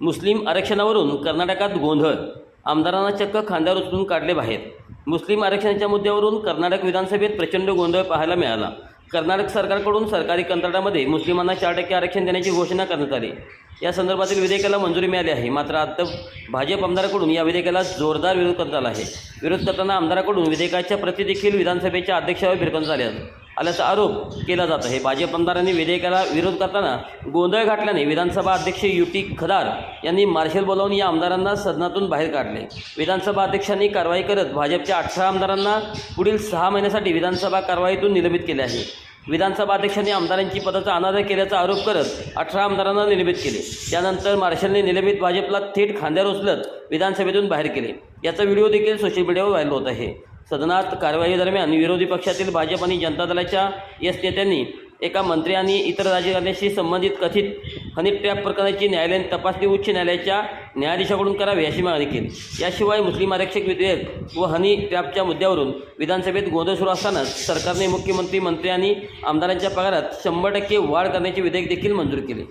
मुस्लिम आरक्षणावरून कर्नाटकात गोंधळ. आमदारांना चक्क खांद्यावर उचलून काढले बाहेर. मुस्लिम आरक्षणाच्या मुद्द्यावरून कर्नाटक विधानसभेत प्रचंड गोंधळ पाहायला मिळाला. कर्नाटक सरकारकडून सरकारी कंत्राटामध्ये मुस्लिमांना चार टक्के आरक्षण देण्याची घोषणा करण्यात आली. या संदर्भातील विधेयकाला मंजुरी मिळाली आहे. मात्र आता भाजप आमदाराकडून या विधेयकाला जोरदार विरोध करण्यात आला आहे. विरोध करताना आमदाराकडून विधेयकाच्या प्रतिदेखील विधानसभेच्या अध्यक्षावर भिरकण्यात आल्या आल्याचा आरोप केला जात. आहे भाजप आमदारांनी विधेयकाला विरोध करताना गोंधळ घातल्याने विधानसभा अध्यक्ष युटी खदार यांनी मार्शल बोलावून या आमदारांना सदनातून बाहेर काढले. विधानसभा अध्यक्षांनी कारवाई करत भाजपच्या अठरा आमदारांना पुढील सहा महिन्यासाठी विधानसभा कारवाईतून निलंबित केले आहे. विधानसभा अध्यक्षांनी आमदारांची पदाचा अनादर केल्याचा आरोप करत अठरा आमदारांना निलंबित केले. त्यानंतर मार्शलने निलंबित भाजपला थेट खांद्यावर उचलत विधानसभेतून बाहेर केले. याचा व्हिडिओ देखील सोशल मीडियावर व्हायरल होत आहे. सदनात कारवाई दरम्यान विरोधी पक्षातील भाजप आणि जनता दलाच्या एस नेत्यांनी एका मंत्री आणि इतर राजकारण्याशी संबंधित कथित हनी ट्रॅप प्रकरणाची न्यायालयीन तपासणी उच्च न्यायालयाच्या न्यायाधीशाकडून करावी अशी मागणी केली. याशिवाय मुस्लिम आरक्षक विधेयक व हनी ट्रॅपच्या मुद्द्यावरून विधानसभेत गोंधळ सुरू असतानाच सरकारने मुख्यमंत्री मंत्री आणि आमदारांच्या पगारात शंभर टक्के वाढ करण्याचे विधेयक देखील मंजूर केले.